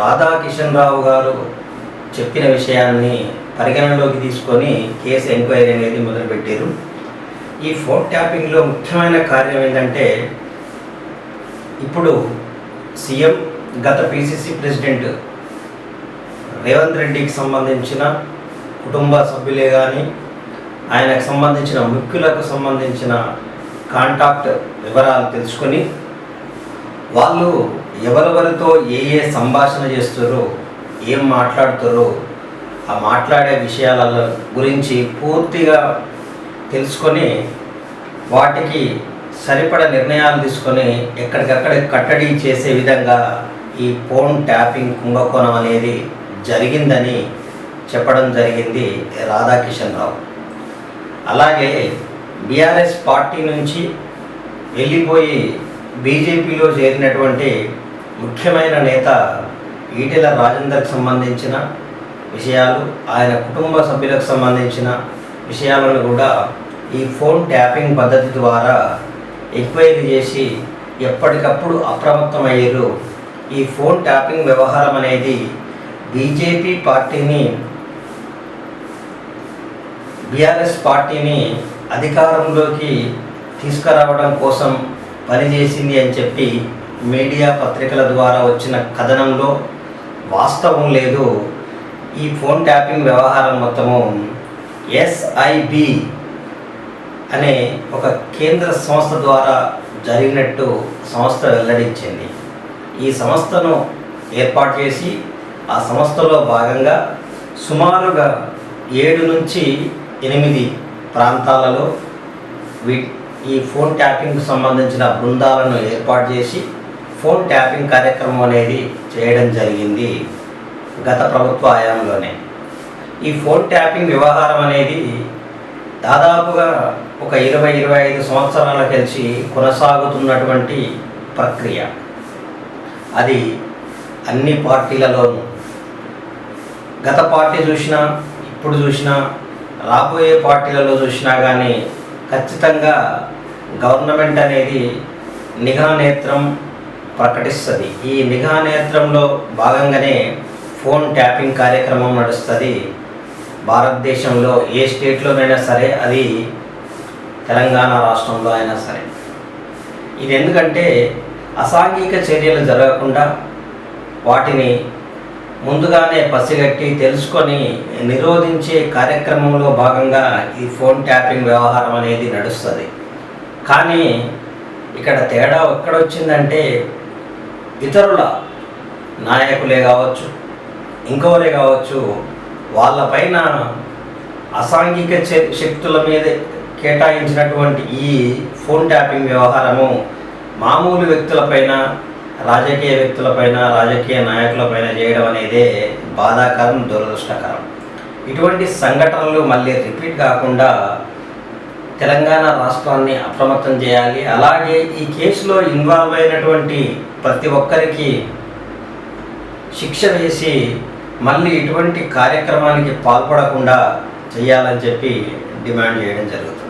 రాధాకిషన్ రావు గారు చెప్పిన విషయాన్ని పరిగణనలోకి తీసుకొని కేసు ఎంక్వైరీ అనేది మొదలుపెట్టారు. ఈ ఫోన్ ట్యాపింగ్లో ముఖ్యమైన కార్యం ఏంటంటే ఇప్పుడు సీఎం గత పిసిసి ప్రెసిడెంట్ రేవంత్ రెడ్డికి సంబంధించిన కుటుంబ సభ్యులే కానీ ఆయనకు సంబంధించిన ముఖ్యులకు సంబంధించిన కాంటాక్ట్ వివరాలు తెలుసుకొని వాళ్ళు ఎవరెవరితో ఏ ఏ సంభాషణ చేస్తారో ఏం మాట్లాడుతారో ఆ మాట్లాడే విషయాల గురించి పూర్తిగా తెలుసుకొని వాటికి సరిపడ నిర్ణయాలు తీసుకొని ఎక్కడికక్కడ కట్టడి చేసే విధంగా ఈ ఫోన్ ట్యాపింగ్ కుంభకోణం అనేది జరిగిందని చెప్పడం జరిగింది రాధాకిషన్ రావు. అలాగే బీఆర్ఎస్ పార్టీ నుంచి వెళ్ళిపోయి బీజేపీలో చేరినటువంటి ముఖ్యమైన నేత ఈటెల రాజేందర్కి సంబంధించిన విషయాలు ఆయన కుటుంబ సభ్యులకు సంబంధించిన విషయాలను కూడా ఈ ఫోన్ ట్యాపింగ్ పద్ధతి ద్వారా ఎంక్వైరీ చేసి ఎప్పటికప్పుడు అప్రమత్తమయ్యారు. ఈ ఫోన్ ట్యాపింగ్ వ్యవహారం అనేది బీజేపీ పార్టీని బీఆర్ఎస్ పార్టీని అధికారంలోకి తీసుకురావడం కోసం పనిచేసింది అని చెప్పి మీడియా పత్రికల ద్వారా వచ్చిన కథనంలో వాస్తవం లేదు. ఈ ఫోన్ ట్యాపింగ్ వ్యవహారం మొత్తము ఎస్ఐబి అనే ఒక కేంద్ర సంస్థ ద్వారా జరిగినట్టు సంస్థ వెల్లడించింది. ఈ సంస్థను ఏర్పాటు చేసి ఆ సంస్థలో భాగంగా సుమారుగా ఏడు నుంచి ఎనిమిది ప్రాంతాలలో వీ ఈ ఫోన్ ట్యాపింగ్కు సంబంధించిన బృందాలను ఏర్పాటు చేసి ఫోన్ ట్యాపింగ్ కార్యక్రమం అనేది చేయడం జరిగింది గత ప్రభుత్వ హయాంలోనే. ఈ ఫోన్ ట్యాపింగ్ వ్యవహారం అనేది దాదాపుగా ఒక ఇరవై ఇరవై ఐదు సంవత్సరాల కలిసి కొనసాగుతున్నటువంటి ప్రక్రియ. అది అన్ని పార్టీలలోనూ. గత పార్టీ చూసినా ఇప్పుడు చూసినా రాబోయే పార్టీలలో చూసినా కానీ ఖచ్చితంగా గవర్నమెంట్ అనేది నిఘా నేత్రం ప్రకటిస్తుంది. ఈ నిఘా నేత్రంలో భాగంగానే ఫోన్ ట్యాపింగ్ కార్యక్రమం నడుస్తుంది. భారతదేశంలో ఏ స్టేట్లోనైనా సరే అది తెలంగాణ రాష్ట్రంలో అయినా సరే. ఇది ఎందుకంటే అసాంఘిక చర్యలు జరగకుండా వాటిని ముందుగానే పసిగట్టి తెలుసుకొని నిరోధించే కార్యక్రమంలో భాగంగా ఈ ఫోన్ ట్యాపింగ్ వ్యవహారం అనేది నడుస్తుంది. కానీ ఇక్కడ తేడా ఎక్కడొచ్చిందంటే ఇతరుల నాయకులే కావచ్చు ఇంకోరే కావచ్చు వాళ్ళపైన అసాంఘిక శక్తుల మీద కేటాయించినటువంటి ఈ ఫోన్ ట్యాపింగ్ వ్యవహారము మామూలు వ్యక్తులపైన రాజకీయ వ్యక్తులపైన రాజకీయ నాయకులపైన చేయడం అనేదే బాధాకరం దురదృష్టకరం. ఇటువంటి సంఘటనలు మళ్ళీ రిపీట్ కాకుండా తెలంగాణ రాష్ట్రాన్ని అప్రమత్తం చేయాలి. అలాగే ఈ కేసులో ఇన్వాల్వ్ అయినటువంటి ప్రతి ఒక్కరికి శిక్ష వేసి మళ్ళీ ఇటువంటి కార్యక్రమానికి పాల్పడకుండా చేయాలని చెప్పి డిమాండ్ చేయడం జరుగుతుంది.